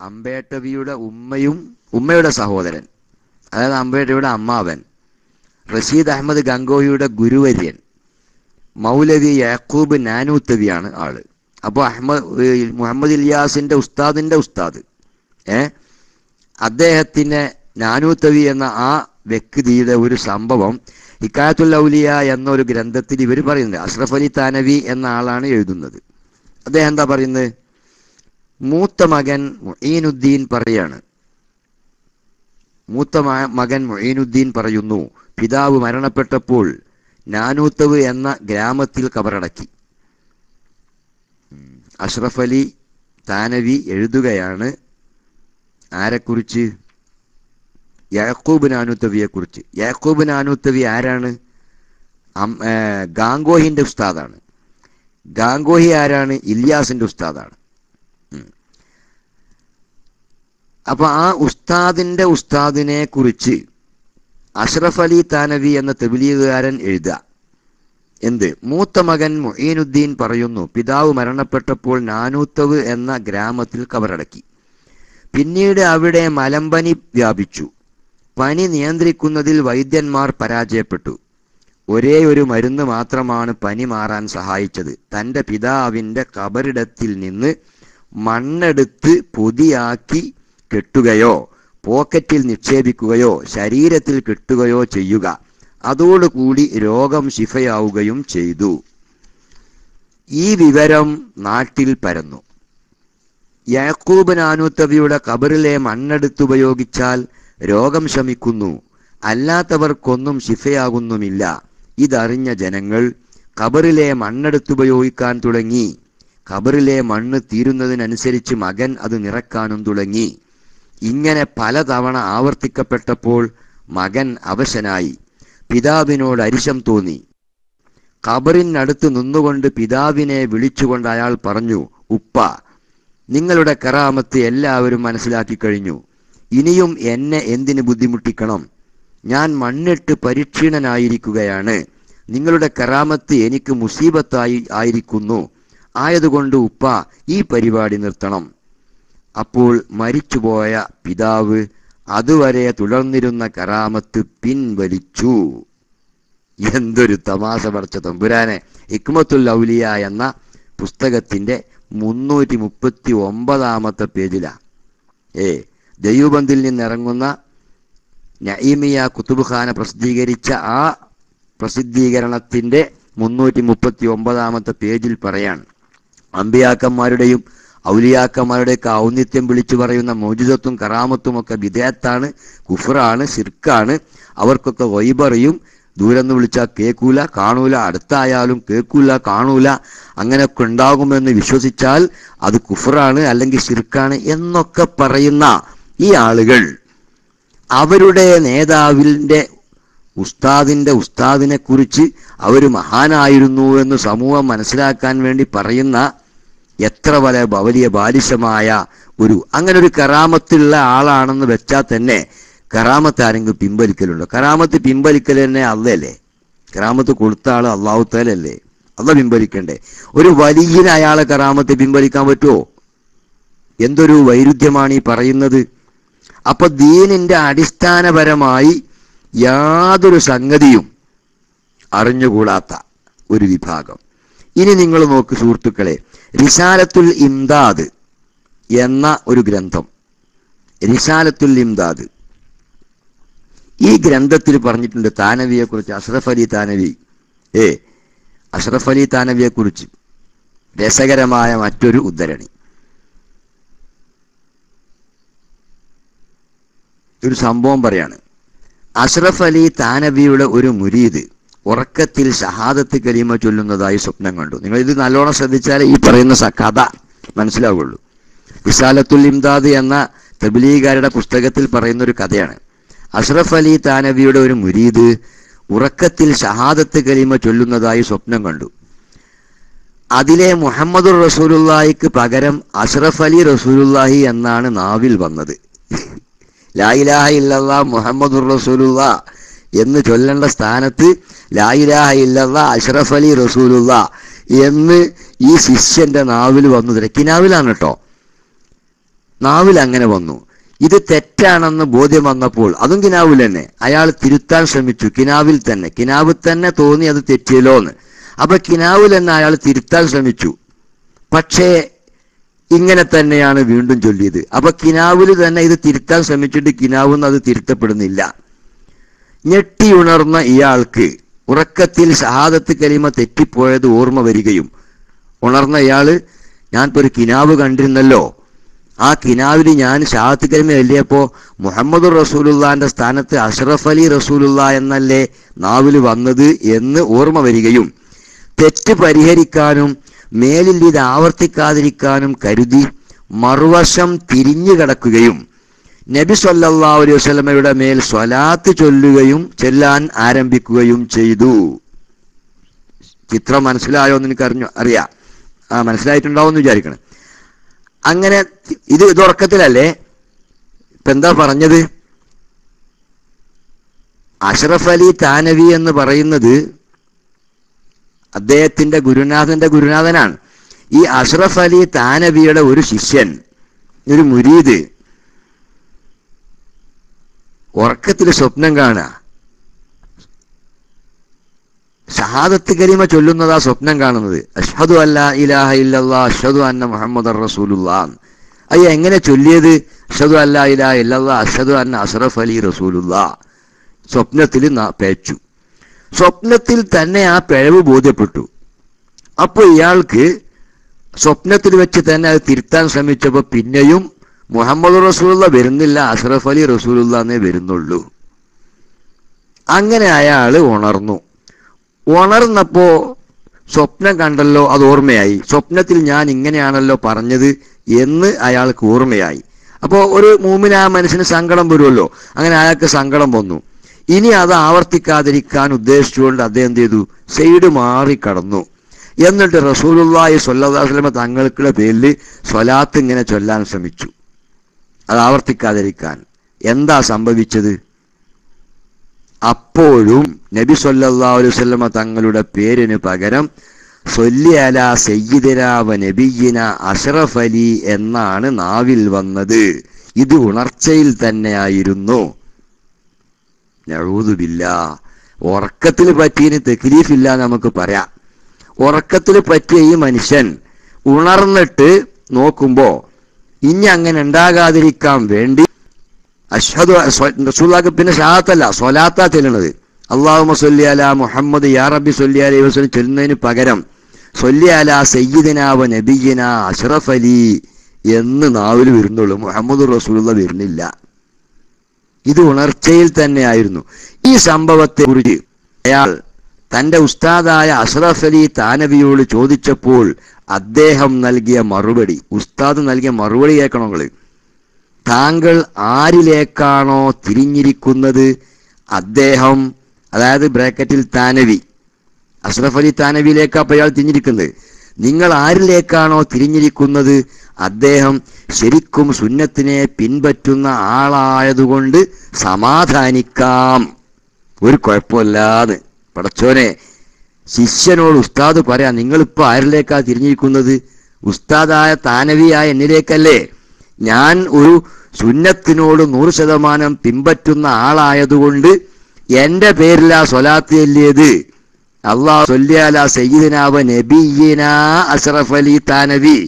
അമ്പേട്ടവിയുടെ ഉമ്മയും ഉമ്മയുടെ സഹോദരൻ. അതായത് അമ്പേട്ടവിയുടെ അമ്മാവൻ. റഷീദ് അഹമ്മദ് ഗംഗോഹിയുടെ ഗുരുവര്യൻ. മൗലവി യാക്കൂബ് നാനൂത്തവിയാണ് ആൾ. അപ്പോൾ അഹമ്മദ് മുഹമ്മദ് ഇലിയാസിന്റെ ഉസ്താദിന്റെ ഉസ്താദ്. ഏ? അദ്ദേഹത്തിന്റെ നാനൂത്തവി എന്ന ആ വ്യക്തിയുടെ ഒരു സംഭവം ഇക്കായത്തുൽ ഔലിയ എന്നൊരു ഗ്രന്ഥത്തിൽ ഇവർ പറയുന്നത് അഷ്റഫ് അലി താനവി എന്ന ആളാണ് എഴുതുന്നത്. അദ്ദേഹം എന്താ പറയുന്നത്? മൂത്ത മകൻ മൊയ്നുദ്ദീൻ പറയാണ്. മൂത്ത മകൻ മൊയ്നുദ്ദീൻ പറയുന്നു പിതാവ് മരണപ്പെട്ടപ്പോൾ നാനൂത്തവ് എന്ന ഗ്രാമത്തിൽ കബറടക്കി. അഷ്റഫ് അലി താനവി എഴുതുകയാണ് ആരെക്കുറിച്ച്? യാക്കൂബ് നാനൂത്തവിയെ കുറിച്ച് യാക്കൂബ് നാനൂത്തവി ആരാണ്? ഗാംഗോഹിന്റെ ഉസ്താദാണ്. ഗാംഗോഹി ആരാണ്? ഇലിയാസിന്റെ ഉസ്താദാണ്. ഉം. അപ്പൊ ആ ഉസ്താദിന്റെ ഉസ്താദിനെ കുറിച്ച് അഷ്റഫ് അലി താനവി എന്ന തെബിലീഗുകാരൻ എഴുതുക. എന്ത്? മൂത്ത മകൻ മൊഹീനുദ്ദീൻ പറയുന്നു പിതാവ് മരണപ്പെട്ടപ്പോൾ നാനൂത്തവ് എന്ന ഗ്രാമത്തിൽ കവറടക്കി പിന്നീട് അവിടെ മലമ്പനി വ്യാപിച്ചു. പനി നിയന്ത്രിക്കുന്നതിൽ വൈദ്യന്മാർ പരാജയപ്പെട്ടു. ഒരേ ഒരു മരുന്ന് മാത്രമാണ് പനി മാറാൻ സഹായിച്ചത്. തന്റെ പിതാവിന്റെ കബറിടത്തിൽ നിന്ന് മണ്ണെടുത്ത് പൊതിയാക്കി കെട്ടുകയോ പോക്കറ്റിൽ നിക്ഷേപിക്കുകയോ ശരീരത്തിൽ കെട്ടുകയോ ചെയ്യുക. അതോടുകൂടി രോഗം ശിഫയാവുകയും ചെയ്തു. ഈ വിവരം നാട്ടിൽ പരന്നു. യാക്കൂബ് നാനൂത്തവിയുടെ കബറിലെ മണ്ണെടുത്തുപയോഗിച്ചാൽ രോഗം ശമിക്കുന്നു. അല്ലാത്തവർക്കൊന്നും ശിഫയാകുന്നുമില്ല. ഇതറിഞ്ഞ ജനങ്ങൾ കബറിലെ മണ്ണെടുത്തുപയോഗിക്കാൻ തുടങ്ങി. കബറിലെ മണ്ണ് തീരുന്നതിനനുസരിച്ച് മകൻ അത് നിറക്കാനും തുടങ്ങി. ഇങ്ങനെ പലതവണ ആവർത്തിക്കപ്പെട്ടപ്പോൾ മകൻ അവശനായി. പിതാവിനോട് അരിശം തോന്നി. ഖബറിനടുത്ത് നിന്നുകൊണ്ട് പിതാവിനെ വിളിച്ചുകൊണ്ട് അയാൾ പറഞ്ഞു ഉപ്പ നിങ്ങളുടെ കറാമത്ത് എല്ലാവരും മനസ്സിലാക്കി കഴിഞ്ഞു. ഇനിയും എന്നെ എന്തിന് ബുദ്ധിമുട്ടിക്കണം? ഞാൻ മണ്ണിട്ട് പരിക്ഷീണനായിരിക്കുകയാണ്. നിങ്ങളുടെ കറാമത്ത് എനിക്ക് മുസീബത്തായി ആയിരിക്കുന്നു. ആയതുകൊണ്ട് ഉപ്പ ഈ പരിപാടി നിർത്തണം. അപ്പോൾ മരിച്ചുപോയ പിതാവ് അതുവരെ തുടർന്നിരുന്ന കറാമത്ത് പിൻവലിച്ചു. എന്തൊരു തമാശ പറച്ച തമ്പുരാനെ. ഇക്മത്തുൽ ഔലിയ എന്ന പുസ്തകത്തിന്റെ മുന്നൂറ്റി മുപ്പത്തി ഒമ്പതാമത്തെ പേജിലാ. ഏ ദൈവബന്ധിൽ നിന്നിറങ്ങുന്ന നഈമിയ കുത്തുബുഖാന പ്രസിദ്ധീകരിച്ച ആ പ്രസിദ്ധീകരണത്തിന്റെ മുന്നൂറ്റി മുപ്പത്തി ഒമ്പതാമത്തെ പേജിൽ പറയാണ്. അമ്പിയാക്കന്മാരുടെയും ഔലിയാക്കന്മാരുടെയൊക്കെ ഔന്നിത്യം വിളിച്ചു പറയുന്ന മോചിതത്വം കറാമത്തും ഒക്കെ വിധേയത്താണ് കുഫറാണ് ശിർക്കാണ്. അവർക്കൊക്കെ വൈബറിയും ദൂരെന്ന് വിളിച്ചാൽ കേൾക്കൂല കാണൂല അടുത്തായാലും കേൾക്കൂല കാണൂല അങ്ങനെയൊക്കെ ഉണ്ടാകുമെന്ന് വിശ്വസിച്ചാൽ അത് കുഫറാണ് അല്ലെങ്കിൽ ശിർക്കാണ് എന്നൊക്കെ പറയുന്ന ഈ ആളുകൾ. അവരുടെ നേതാവിന്റെ ഉസ്താദിന്റെ ഉസ്താദിനെ കുറിച്ച് അവർ മഹാനായിരുന്നു എന്ന് സമൂഹം മനസ്സിലാക്കാൻ വേണ്ടി പറയുന്ന എത്ര വല വലിയ ബാലിശമായ ഒരു അങ്ങനെ ഒരു കറാമത്തുള്ള ആളാണെന്ന് വെച്ചാൽ തന്നെ കറാമത്ത് ആരെങ്കിലും പിൻവലിക്കലുണ്ടോ? കറാമത്ത് പിൻവലിക്കൽ തന്നെ അല്ലല്ലേ കറാമത്ത് കൊടുത്ത ആൾ അള്ളാഹുത്താലല്ലേ അല്ല പിൻവലിക്കണ്ടേ? ഒരു വലിയ അയാളെ കറാമത്ത് പിൻവലിക്കാൻ പറ്റുമോ എന്തൊരു വൈരുദ്ധ്യമാണ് ഈ പറയുന്നത്. അപ്പൊ ദീനിന്റെ അടിസ്ഥാനപരമായി യാതൊരു സംഗതിയും അറിഞ്ഞുകൂടാത്ത ഒരു വിഭാഗം. ഇനി നിങ്ങൾ നോക്ക് സുഹൃത്തുക്കളെ റിസാലത്തുൽ ഇംദാദ് എന്ന ഒരു ഗ്രന്ഥം. റിസാലത്തുൽ ഇംദാദ്. ഈ ഗ്രന്ഥത്തിൽ പറഞ്ഞിട്ടുണ്ട് താനവിയെ കുറിച്ച് അഷ്റഫ് അലി താനവി. ഏ അഷ്റഫ് അലി താനവിയെ കുറിച്ച് രസകരമായ മറ്റൊരു ഉദ്ധരണി. ഒരു സംഭവം പറയാണ് അഷ്റഫ് അലി താനവിയുടെ ഒരു മുരീദ് ഉറക്കത്തിൽ ഷഹാദത്ത് കലിമ ചൊല്ലുന്നതായി സ്വപ്നം കണ്ടു. നിങ്ങൾ ഇത് നല്ലോണം ശ്രദ്ധിച്ചാൽ ഈ പറയുന്ന കഥ മനസ്സിലാവുള്ളൂ. വിശാലത്തുൽ ഇംദാദ് എന്ന തബിലീകാരുടെ പുസ്തകത്തിൽ പറയുന്ന ഒരു കഥയാണ്. അഷ്റഫ് അലി താനവിയുടെ ഒരു മുരീദ് ഉറക്കത്തിൽ ഷഹാദത്ത് കലിമ ചൊല്ലുന്നതായി സ്വപ്നം കണ്ടു. അതിലെ മുഹമ്മദുർ റസൂലുള്ളാഹിക്ക് പകരം അഷ്റഫ് അലി റസൂലുല്ലാഹി എന്നാണ് നാവിൽ വന്നത്. ലായിലാഹ ഇല്ലല്ലാ മുഹമ്മദുർ റസൂലുള്ള എന്ന് ചൊല്ലേണ്ട സ്ഥാനത്ത് ലായിലാഹ ഇല്ലല്ല അഷ്റഫ് അലി റസൂലുള്ള എന്ന് ഈ ശിഷ്യന്റെ നാവിൽ വന്നു. കിനാവിലാണ് കേട്ടോ നാവിൽ അങ്ങനെ വന്നു. ഇത് തെറ്റാണെന്ന് ബോധ്യം വന്നപ്പോൾ അതും കിനാവിൽ തന്നെ. അയാൾ തിരുത്താൻ ശ്രമിച്ചു. കിനാവിൽ തന്നെ. കിനാവിൽ തന്നെ തോന്നി അത് തെറ്റിയല്ലോ എന്ന്. അപ്പൊ കിനാവിൽ തന്നെ അയാൾ തിരുത്താൻ ശ്രമിച്ചു. പക്ഷേ ഇങ്ങനെ തന്നെയാണ് വീണ്ടും ചൊല്ലിയത്. അപ്പൊ കിനാവിൽ തന്നെ ഇത് തിരുത്താൻ ശ്രമിച്ചിട്ട് കിനാവിൽ അത് തിരുത്തപ്പെടുന്നില്ല. ഞെട്ടിയുണർന്ന ഇയാൾക്ക് ഉറക്കത്തിൽ ഷഹാദത്ത് കലിമ തെറ്റിപ്പോയത് ഓർമ്മ വരികയും ഉണർന്ന ഇയാൾ ഞാനിപ്പോൾ ഒരു കിനാവ് കണ്ടിരുന്നല്ലോ. ആ കിനാവിൽ ഞാൻ ഷഹാദത്ത് കലിമ എല്ലിയപ്പോ മുഹമ്മദ് റസൂലുള്ളാന്റെ സ്ഥാനത്ത് അഷ്റഫ് അലി റസൂലുള്ള എന്നല്ലേ നാവിൽ വന്നത്? എന്ന് ഓർമ്മ വരികയും തെറ്റ് പരിഹരിക്കാനും മേലിൽ ഇത് ആവർത്തിക്കാതിരിക്കാനും കരുതി മറുവശം തിരിഞ്ഞു കിടക്കുകയും നബി സല്ലാ അലൈഹി വസല്ലമയുടെ മേൽ സ്വലാത്ത് ചൊല്ലുകയും ചെല്ലാൻ ആരംഭിക്കുകയും ചെയ്തു. ചിത്രം മനസ്സിലായോ എന്ന് എനിക്ക് അറിഞ്ഞു അറിയാം. ആ മനസ്സിലായിട്ടുണ്ടാവും എന്ന് വിചാരിക്കണം. അങ്ങനെ ഇത് ഇതുറക്കത്തിലല്ലേ ഇപ്പൊ എന്താ പറഞ്ഞത്? അഷ്റഫ് അലി താനവി എന്ന് പറയുന്നത് അദ്ദേഹത്തിന്റെ ഗുരുനാഥന്റെ ഗുരുനാഥനാണ്. ഈ അഷ്റഫ് അലി താനവിയുടെ ഒരു ശിഷ്യൻ ഒരു മുരീദ് ഉറക്കത്തിൽ സ്വപ്നം കാണുക. ഷഹാദത്ത് കരിമ ചൊല്ലുന്നതാ സ്വപ്നം കാണുന്നത്. അഷ്ഹദു അല്ല ഇലാഹ ഇല്ലല്ലാ അഷ്ഹദു അന്ന മുഹമ്മദ് റസൂലുല്ലാ അയ്യ എങ്ങനെ ചൊല്ലിയത്? അഷ്ഹദു അല്ല ഇലാഹ ഇല്ലല്ലാ അഷ്ഹദു അന്ന അഷ്റഫ് അലി റസൂലുല്ലാ സ്വപ്നത്തിൽ പേച്ചു സ്വപ്നത്തിൽ തന്നെ ആ പിഴവ് ബോധ്യപ്പെട്ടു. അപ്പോൾ ഇയാൾക്ക് സ്വപ്നത്തിൽ വെച്ച് തന്നെ അത് തിരുത്താൻ ശ്രമിച്ചപ്പോൾ പിന്നെയും മുഹമ്മദ് റസൂലുള്ള വരുന്നില്ല അഷ്റഫ് അലി റസൂലുള്ള എന്നേ വരുന്നുള്ളൂ. അങ്ങനെ അയാൾ ഉണർന്നു. ഉണർന്നപ്പോ സ്വപ്നം കണ്ടല്ലോ അത് ഓർമ്മയായി. സ്വപ്നത്തിൽ ഞാൻ ഇങ്ങനെയാണല്ലോ പറഞ്ഞത് എന്ന് അയാൾക്ക് ഓർമ്മയായി. അപ്പോൾ ഒരു മൂമിന് ആ മനുഷ്യന് സങ്കടം വരുമല്ലോ. അങ്ങനെ അയാൾക്ക് സങ്കടം വന്നു. ഇനി അത് ആവർത്തിക്കാതിരിക്കാൻ ഉദ്ദേശിച്ചുകൊണ്ട് അദ്ദേഹം എന്ത് ചെയ്തു? സൈഡ് മാറി കടന്നു എന്നിട്ട് റസൂലുള്ളാഹി സ്വല്ലാസ്ലമ തങ്ങൾക്കുള്ള പേരിൽ സ്വലാത്ത് ഇങ്ങനെ ചൊല്ലാൻ ശ്രമിച്ചു. അത് ആവർത്തിക്കാതിരിക്കാൻ എന്താ സംഭവിച്ചത്? അപ്പോഴും നബി വസല്ലമ തങ്ങളുടെ പേരിന് പകരം സൊല്ലി അല സയ്യിദിന വ നബിയിന അഷറഫ് അലി എന്നാണ് നാവിൽ വന്നത്. ഇത് ഉണർച്ചയിൽ തന്നെയായിരുന്നു. നഴൂതുമില്ല ഉറക്കത്തിൽ പറ്റിയതിന് തെക്ലീഫില്ല നമുക്ക് പറയാം. ഉറക്കത്തിൽ പറ്റിയ ഈ മനുഷ്യൻ ഉണർന്നിട്ട് നോക്കുമ്പോ ഇനി അങ്ങനെ ഉണ്ടാകാതിരിക്കാൻ വേണ്ടി അഷ്ഹദു റസൂലാക്ക് പിന്നെ ഷാത്തല്ല സ്വലാത്താ ചെല്ലണത് അള്ളാഹു സൊല്ലി അല മുഹമ്മദ് യാ റബ്ബി സൊല്ലി അലൈഹി വസല്ലം ചൊല്ലുന്നതിന് പകരം സൊല്ലി അല സയ്യിദിനാവ നബിയിന അഷ്റഫ് അലി എന്ന് നാവിൽ വരുന്നുള്ളൂ. മുഹമ്മദ് റസൂലുള്ള വരുന്നില്ല. ഇത് ഉണർച്ചയിൽ തന്നെയായിരുന്നു ഈ സംഭവത്തെ കുറിച്ച് അയാൾ തന്റെ ഉസ്താദായ അഷ്റഫ് അലി താനവിയോട് ചോദിച്ചപ്പോൾ അദ്ദേഹം നൽകിയ മറുപടി ഉസ്താദ് നൽകിയ മറുപടി കേൾക്കണോ നിങ്ങൾ? താങ്കൾ ആരിലേക്കാണോ തിരിഞ്ഞിരിക്കുന്നത്? അദ്ദേഹം അതായത് ബ്രാക്കറ്റിൽ താനവി അഷ്റഫ് അലി താനവിയിലേക്കാ അപ്പോൾ ഇയാൾ തിരിഞ്ഞിരിക്കുന്നത്. നിങ്ങൾ ആരിലേക്കാണോ തിരിഞ്ഞിരിക്കുന്നത്? അദ്ദേഹം ശരിക്കും സുന്നത്തിനെ പിൻപറ്റുന്ന ആളായതുകൊണ്ട് സമാധാനിക്കാം. ഒരു കുഴപ്പമില്ലാന്ന്. പടച്ചോനെ ശിഷ്യനോട് ഉസ്താദ് പറയാം നിങ്ങളിപ്പോ ആരിലേക്കാ തിരിഞ്ഞിരിക്കുന്നത്? ഉസ്താദായ താനവിയായ എന്നിലേക്കല്ലേ? ഞാൻ ഒരു സുന്നത്തിനോട് നൂറ് ശതമാനം പിൻപറ്റുന്ന ആളായതുകൊണ്ട് എന്റെ പേരിലാ സ്വലാത്ത് ചൊല്ലിയത്. അള്ളാഹ് സൊല്ലിയാല സയ്യിദിനാവ നബീന അഷറഫ് അലി താനവി.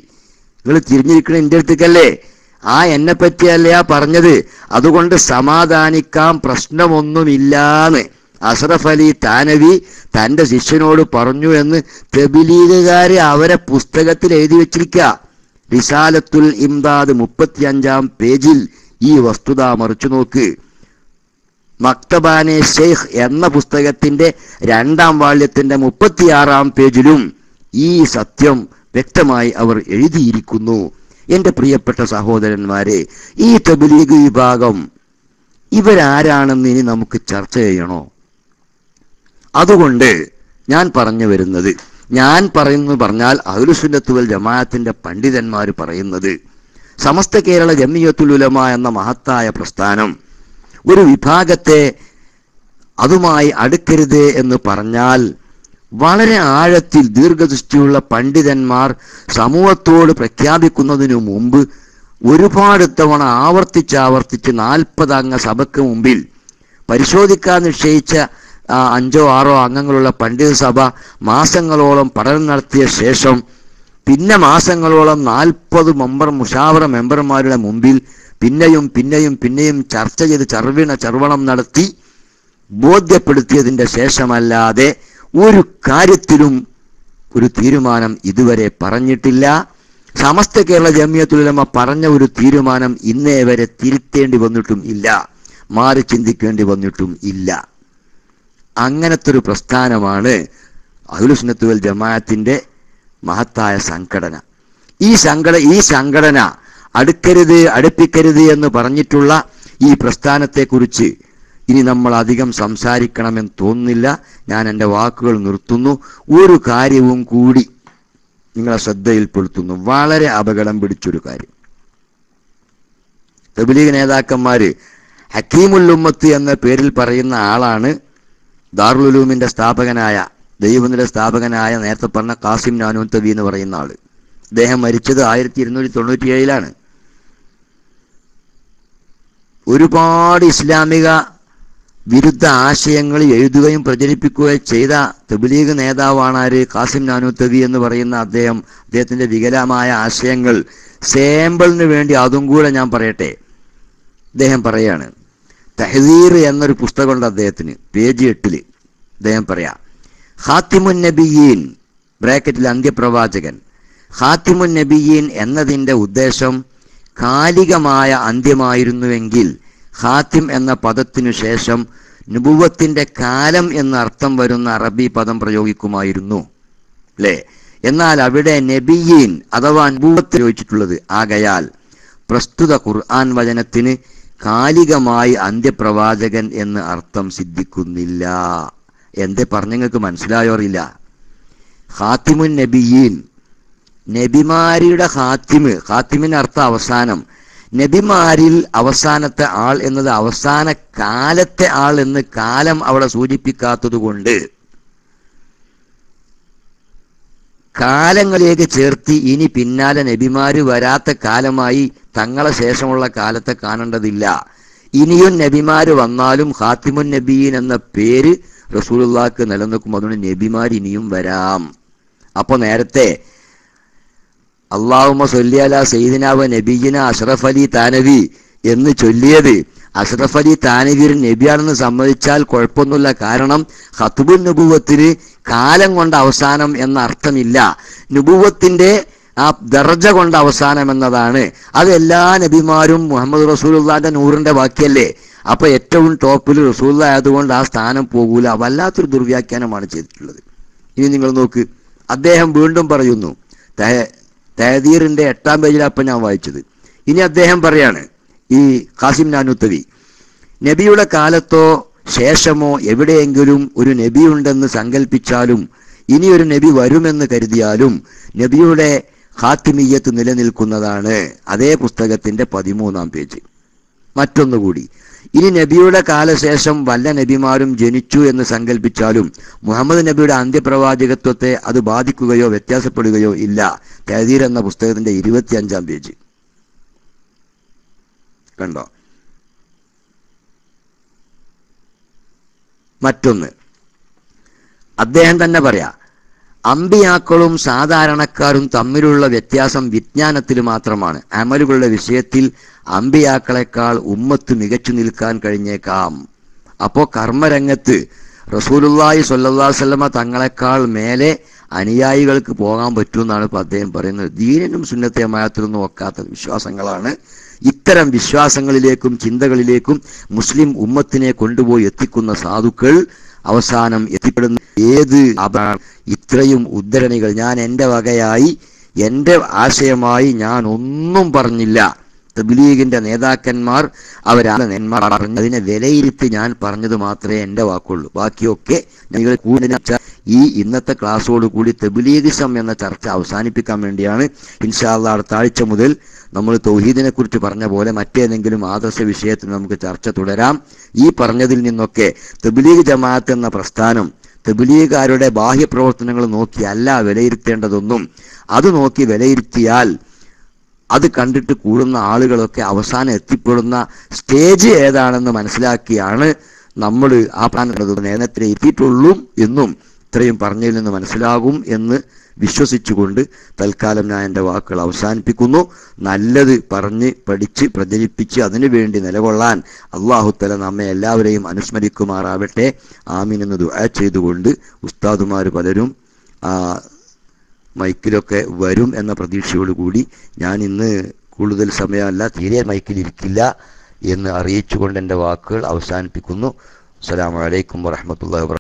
നിങ്ങൾ തിരിഞ്ഞിരിക്കണ എന്റെ അടുത്തേക്കല്ലേ? ആ എന്നെ പറ്റിയല്ലേ ആ പറഞ്ഞത്? അതുകൊണ്ട് സമാധാനിക്കാൻ പ്രശ്നമൊന്നുമില്ലാന്ന്. അഷ്റഫ് അലി താനവി തന്റെ ശിഷ്യനോട് പറഞ്ഞു എന്ന് തെബിലീഗുകാര് അവരെ പുസ്തകത്തിൽ എഴുതി വെച്ചിരിക്കുക. റിസാലത്തുൽ ഇംദാദ് മുപ്പത്തിയഞ്ചാം പേജിൽ ഈ വസ്തുത മറിച്ചു നോക്ക്. മക്തബാനെ ഷെയ്ഖ് എന്ന പുസ്തകത്തിന്റെ രണ്ടാം വാള്യത്തിന്റെ മുപ്പത്തിയാറാം പേജിലും ഈ സത്യം വ്യക്തമായി അവർ എഴുതിയിരിക്കുന്നു. എന്റെ പ്രിയപ്പെട്ട സഹോദരന്മാരെ ഈ തബ്ലീഗ് വിഭാഗം ഇവരാരാണെന്ന് ഇനി നമുക്ക് ചർച്ച ചെയ്യണോ? അതുകൊണ്ട് ഞാൻ പറഞ്ഞു വരുന്നത് ഞാൻ പറയുന്നു പറഞ്ഞാൽ അഹുലുസുന്നത്തുവൽ ജമാഅത്തിന്റെ പണ്ഡിതന്മാർ പറയുന്നത് സമസ്ത കേരള ജമിയത്തുലുലമ എന്ന മഹത്തായ പ്രസ്ഥാനം ഒരു വിഭാഗത്തെ അതുമായി അടുക്കരുത് എന്ന് പറഞ്ഞാൽ വളരെ ആഴത്തിൽ ദീർഘദൃഷ്ടിയുള്ള പണ്ഡിതന്മാർ സമൂഹത്തോട് പ്രഖ്യാപിക്കുന്നതിനു മുമ്പ് ഒരുപാട് തവണ ആവർത്തിച്ചാവർത്തിച്ച് ആവർത്തിച്ച് നാൽപ്പത് അംഗ സഭയ്ക്ക് മുമ്പിൽ പരിശോധിക്കാൻ നിശ്ചയിച്ച അഞ്ചോ ആറോ അംഗങ്ങളുള്ള പണ്ഡിത സഭ മാസങ്ങളോളം പഠനം നടത്തിയ ശേഷം പിന്നെ മാസങ്ങളോളം നാൽപ്പത് മെമ്പർ മുഷാവറ മെമ്പർമാരുടെ മുമ്പിൽ പിന്നെയും പിന്നെയും പിന്നെയും ചർച്ച ചെയ്ത് ചർവിണ ചർവണം നടത്തി ബോധ്യപ്പെടുത്തിയതിന്റെ ശേഷമല്ലാതെ ഒരു കാര്യത്തിലും ഒരു തീരുമാനം ഇതുവരെ പറഞ്ഞിട്ടില്ല. സമസ്ത കേരള ജമിയത്തുലമ പറഞ്ഞ ഒരു തീരുമാനം ഇന്നേ വരെ തിരുത്തേണ്ടി വന്നിട്ടും ഇല്ല. മാറി ചിന്തിക്കേണ്ടി വന്നിട്ടും ഇല്ല. അങ്ങനത്തെ ഒരു പ്രസ്ഥാനമാണ് അഹുലുസ്നത്തുവൽ ജമാഅത്തിന്റെ മഹത്തായ സംഘടന. ഈ സംഘടന ഈ സംഘടന അടുക്കരുത് അടുപ്പിക്കരുത് എന്ന് പറഞ്ഞിട്ടുള്ള ഈ പ്രസ്ഥാനത്തെക്കുറിച്ച് ഇനി നമ്മൾ അധികം സംസാരിക്കണമെന്ന് തോന്നുന്നില്ല. ഞാൻ എന്റെ വാക്കുകൾ നിർത്തുന്നു. ഒരു കാര്യവും കൂടി നിങ്ങളെ ശ്രദ്ധയിൽപ്പെടുത്തുന്നു. വളരെ അപകടം പിടിച്ചൊരു കാര്യം. തബ്ലീഗ് നേതാക്കന്മാര് ഹക്കീമുൽ ഉമ്മത്ത് എന്ന പേരിൽ പറയുന്ന ആളാണ് ദാറുലുലൂമിന്റെ സ്ഥാപകനായ ദൈവനിലെ സ്ഥാപകനായ നേരത്തെ പറഞ്ഞ കാസിം നാനൂത്തവി എന്ന് പറയുന്ന ആൾ. അദ്ദേഹം മരിച്ചത് ആയിരത്തി ഇരുന്നൂറ്റി തൊണ്ണൂറ്റി ഏഴിലാണ് ഒരുപാട് ഇസ്ലാമിക വിരുദ്ധ ആശയങ്ങൾ എഴുതുകയും പ്രചരിപ്പിക്കുകയും ചെയ്ത തബ്ലീഗ് നേതാവാണ് ആര്? കാസിം നാനൂത്തവി എന്ന് പറയുന്ന അദ്ദേഹം. അദ്ദേഹത്തിന്റെ വികലമായ ആശയങ്ങൾ സാമ്പിളിന് വേണ്ടി അതും കൂടെ ഞാൻ പറയട്ടെ. അദ്ദേഹം പറയാണ് തഹദീർ എന്നൊരു പുസ്തകമുണ്ട് അദ്ദേഹത്തിന്. പേജ് എട്ടിൽ. അദ്ദേഹം പറയാം ഹാത്തിമുൻ നബിയീൻ ബ്രാക്കറ്റിൽ അന്ത്യപ്രവാചകൻ ഹാത്തിമുൻ നബിയീൻ എന്നതിന്റെ ഉദ്ദേശം കാലികമായ അന്ത്യമായിരുന്നുവെങ്കിൽ ഹാത്തിം എന്ന പദത്തിനു ശേഷം നുപുവത്തിന്റെ കാലം എന്ന അർത്ഥം വരുന്ന അറബി പദം പ്രയോഗിക്കുമായിരുന്നു. അല്ലേ എന്നാൽ അവിടെ നബിയീൻ അഥവാ നുപുവത്ത് പ്രയോഗിച്ചിട്ടുള്ളത് ആകയാൽ പ്രസ്തുത ഖുർആൻ വചനത്തിന് കാലികമായി അന്ത്യപ്രവാചകൻ എന്ന് അർത്ഥം സിദ്ധിക്കുന്നില്ല. എന്തേ പറഞ്ഞങ്ങൾക്ക് മനസ്സിലായോ അറിയില്ല. ഹാത്തിമുൻ നബിയീൻ. നബിമാരിയുടെ ഹാത്തിമ് ഹാത്തിമിന് അർത്ഥം അവസാനം. നബിമാരിൽ അവസാനത്തെ ആൾ എന്നത് അവസാന കാലത്തെ ആൾ എന്ന് കാലം അവിടെ സൂചിപ്പിക്കാത്തത് കൊണ്ട് കാലങ്ങളിലേക്ക് ചേർത്തി ഇനി പിന്നാലെ നബിമാര് വരാത്ത കാലമായി തങ്ങളെ ശേഷമുള്ള കാലത്തെ കാണേണ്ടതില്ല. ഇനിയും നബിമാര് വന്നാലും ഹാത്തിമുൻ നബീൻ എന്ന പേര് റസൂലുള്ളാക്ക് നിലനിൽക്കും. അതുകൊണ്ട് നബിമാർ ഇനിയും വരാം. അപ്പൊ നേരത്തെ അള്ളാഹുമ സൊല്ലിയല സെയ്ദിനാവ് നബീന അഷ്റഫ് അലി താനവി എന്ന് ചൊല്ലിയത്. അഷ്റഫ് അലി താനവി നബിയാണെന്ന് സമ്മതിച്ചാൽ കുഴപ്പമൊന്നുമില്ല. കാരണം ഹത്തുബുൻ നുബുവത്തിന് കാലം കൊണ്ട് അവസാനം എന്ന അർത്ഥമില്ല. നുബുവത്തിന്റെ ആ ദർജ കൊണ്ട് അവസാനം എന്നതാണ്. അത് എല്ലാ നബിമാരും മുഹമ്മദ് റസൂലുള്ളാന്റെ നൂറിന്റെ ബാക്കിയല്ലേ? അപ്പൊ ഏറ്റവും ടോപ്പിൽ റസൂല്ല ആയതുകൊണ്ട് ആ സ്ഥാനം പോകൂല. വല്ലാത്തൊരു ദുർവ്യാഖ്യാനമാണ് ചെയ്തിട്ടുള്ളത്. ഇനി നിങ്ങൾ നോക്ക്. അദ്ദേഹം വീണ്ടും പറയുന്നു. തഹ- തഹദീറിന്റെ എട്ടാം പേജിൽ അപ്പം ഞാൻ വായിച്ചത്. ഇനി അദ്ദേഹം പറയാണ് ഈ കാസിം നാനുത്തവി നബിയുടെ കാലത്തോ ശേഷമോ എവിടെയെങ്കിലും ഒരു നബിയുണ്ടെന്ന് സങ്കല്പിച്ചാലും ഇനി ഒരു നബി വരുമെന്ന് കരുതിയാലും നബിയുടെ ഹാത്തിമീയത്ത് നിലനിൽക്കുന്നതാണ് അതേ പുസ്തകത്തിന്റെ പതിമൂന്നാം പേജ്. മറ്റൊന്നുകൂടി ഇനി നബിയുടെ കാലശേഷം വല്ല നബിമാരും ജനിച്ചു എന്ന് സങ്കല്പിച്ചാലും മുഹമ്മദ് നബിയുടെ അന്ത്യപ്രവാചകത്വത്തെ അത് ബാധിക്കുകയോ വ്യത്യാസപ്പെടുകയോ ഇല്ല. തഹദീർ എന്ന പുസ്തകത്തിന്റെ ഇരുപത്തിയഞ്ചാം പേജ്. കണ്ടോ? മറ്റൊന്ന്. അദ്ദേഹം തന്നെ പറയാ അമ്പിയാക്കളും സാധാരണക്കാരും തമ്മിലുള്ള വ്യത്യാസം വിജ്ഞാനത്തിൽ മാത്രമാണ്. അമലുകളുടെ വിഷയത്തിൽ അമ്പിയാക്കളെക്കാൾ ഉമ്മത്ത് മികച്ചു നിൽക്കാൻ കഴിഞ്ഞേക്കാം. അപ്പോൾ കർമ്മരംഗത്ത് സ്വല്ലല്ലാഹു അലൈഹി വസല്ലമ തങ്ങളെക്കാൾ മേലെ അനുയായികൾക്ക് പോകാൻ പറ്റുമെന്നാണ് ഇപ്പൊ അദ്ദേഹം പറയുന്നത്. ദീനനും സുന്നത്തെ മാത്രം ഒക്കാത്ത വിശ്വാസങ്ങളാണ്. ഇത്തരം വിശ്വാസങ്ങളിലേക്കും ചിന്തകളിലേക്കും മുസ്ലിം ഉമ്മത്തിനെ കൊണ്ടുപോയി എത്തിക്കുന്ന സാധുക്കൾ അവസാനം എത്തിപ്പെടുന്ന ഏത് ഇത്രയും ഉദ്ധരണികൾ. ഞാൻ എന്റെ വകയായി എന്റെ ആശയമായി ഞാൻ ഒന്നും പറഞ്ഞില്ല. തബ്ലീഗിന്റെ നേതാക്കന്മാർ അവരാണ് അതിനെ വിലയിരുത്തി ഞാൻ പറഞ്ഞത് മാത്രമേ എന്റെ വാക്കുള്ളൂ. ബാക്കിയൊക്കെ നിങ്ങൾ കൂടുതൽ ഈ ഇന്നത്തെ ക്ലാസ്സോട് കൂടി തെബിലീഗിസം എന്ന ചർച്ച അവസാനിപ്പിക്കാൻ വേണ്ടിയാണ്. ഇൻഷാല്ല അടുത്ത ആഴ്ച മുതൽ നമ്മൾ തൗഹീദിനെ കുറിച്ച് പറഞ്ഞ പോലെ മറ്റേതെങ്കിലും ആദർശ വിഷയത്തിൽ നമുക്ക് ചർച്ച തുടരാം. ഈ പറഞ്ഞതിൽ നിന്നൊക്കെ തബ്ലീഗ് ജമാഅത്ത് എന്ന പ്രസ്ഥാനം തെബിലീഗുകാരുടെ ബാഹ്യ പ്രവർത്തനങ്ങൾ നോക്കിയല്ല വിലയിരുത്തേണ്ടതൊന്നും. അത് നോക്കി വിലയിരുത്തിയാൽ അത് കണ്ടിട്ട് കൂടുന്ന ആളുകളൊക്കെ അവസാനം എത്തിപ്പെടുന്ന സ്റ്റേജ് ഏതാണെന്ന് മനസ്സിലാക്കിയാണ് നമ്മൾ ആ പ്ലാൻ നേരത്തെ എത്തിയിട്ടുള്ളൂ എന്നും ഇത്രയും പറഞ്ഞതിൽ നിന്ന് മനസ്സിലാകും എന്ന് വിശ്വസിച്ചുകൊണ്ട് തൽക്കാലം ഞാൻ എന്റെ വാക്കുകൾ അവസാനിപ്പിക്കുന്നു. നല്ലത് പറഞ്ഞ് പഠിച്ച് പ്രചരിപ്പിച്ച് അതിനുവേണ്ടി നിലകൊള്ളാൻ അള്ളാഹുത്തല നമ്മെ എല്ലാവരെയും അനുസ്മരിക്കുമാറാവട്ടെ. എന്ന് ദുആ ചെയ്തുകൊണ്ട് ഉസ്താദുമാർ പലരും മൈക്കിലൊക്കെ വരും എന്ന പ്രതീക്ഷയോടുകൂടി ഞാൻ ഇന്ന് കൂടുതൽ സമയമല്ല തീരെ മൈക്കിൽ ഇരിക്കില്ല എന്ന് അറിയിച്ചുകൊണ്ട് എന്റെ വാക്കുകൾ അവസാനിപ്പിക്കുന്നു. അസ്സാം വലൈക്കും വബറകാതുഹു